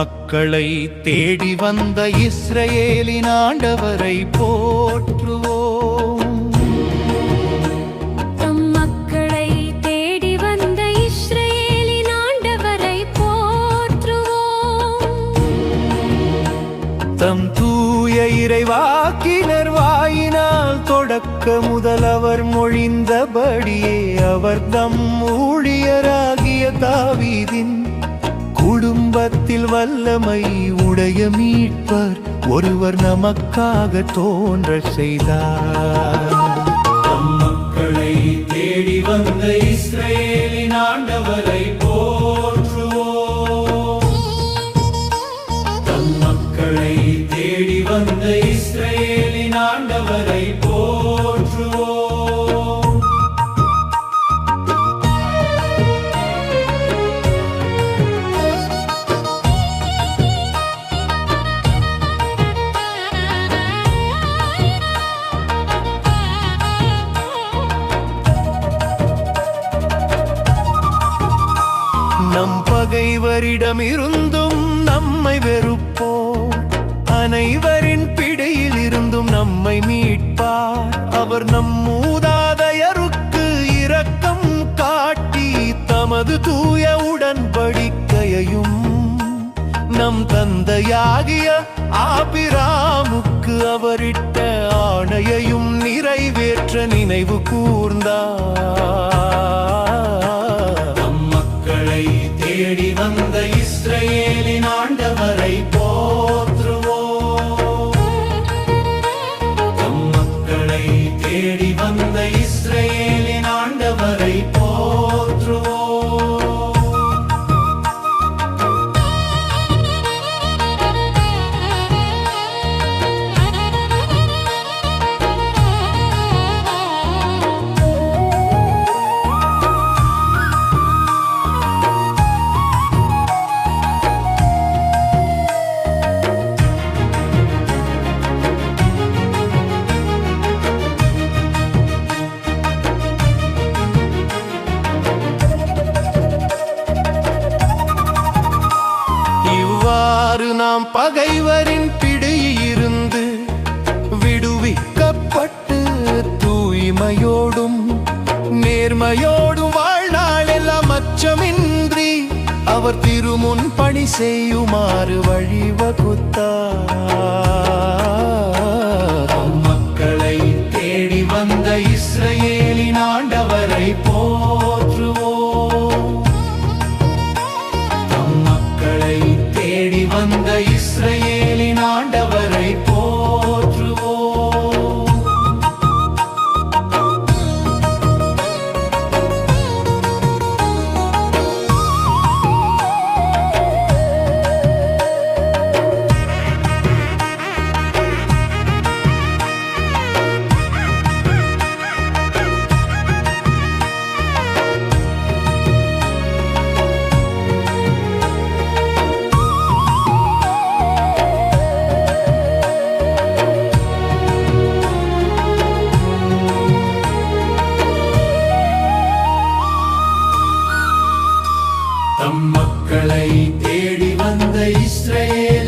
மக்களை தேடி வந்த இஸ்ரவேலின் ஆண்டவரை போற்றுவோம். தம் மக்களை தேடி வந்த இஸ்ரவேலின் ஆண்டவரை போற்றுவோம். தம் தூய இறைவாக்கினர் வாயினால் தொடக்க முதல் அவர் மொழிந்தபடியே அவர் தம் ஊழியராகிய தாவீதின் குடும்பத்தில் வல்லமை உடைய மீட்பர் ஒருவர் நமக்காக தோன்ற செய்தார். பகைவரிடமிருந்தும் நம்மை வெறுப்போம் அனைவரின் பிடியில் இருந்தும் நம்மை மீட்பார். அவர் நம் மூதாதையருக்கு இரக்கம் காட்டி தமது தூய உடன்படிக்கையையும் நம் தந்தையாகிய ஆபிராமுக்கு அவரிட்ட ஆணையையும் நிறைவேற்ற நினைவு கூர்ந்தார். நாம் பகைவரின் பிடியிருந்து விடுவிக்கப்பட்டு தூய்மையோடும் நேர்மையோடும் வாழ்நாளெல்லாம் அச்சமின்றி அவர் திருமுன் பணி செய்யுமாறு வழிவகுத்து அந்த இஸ்ரேல்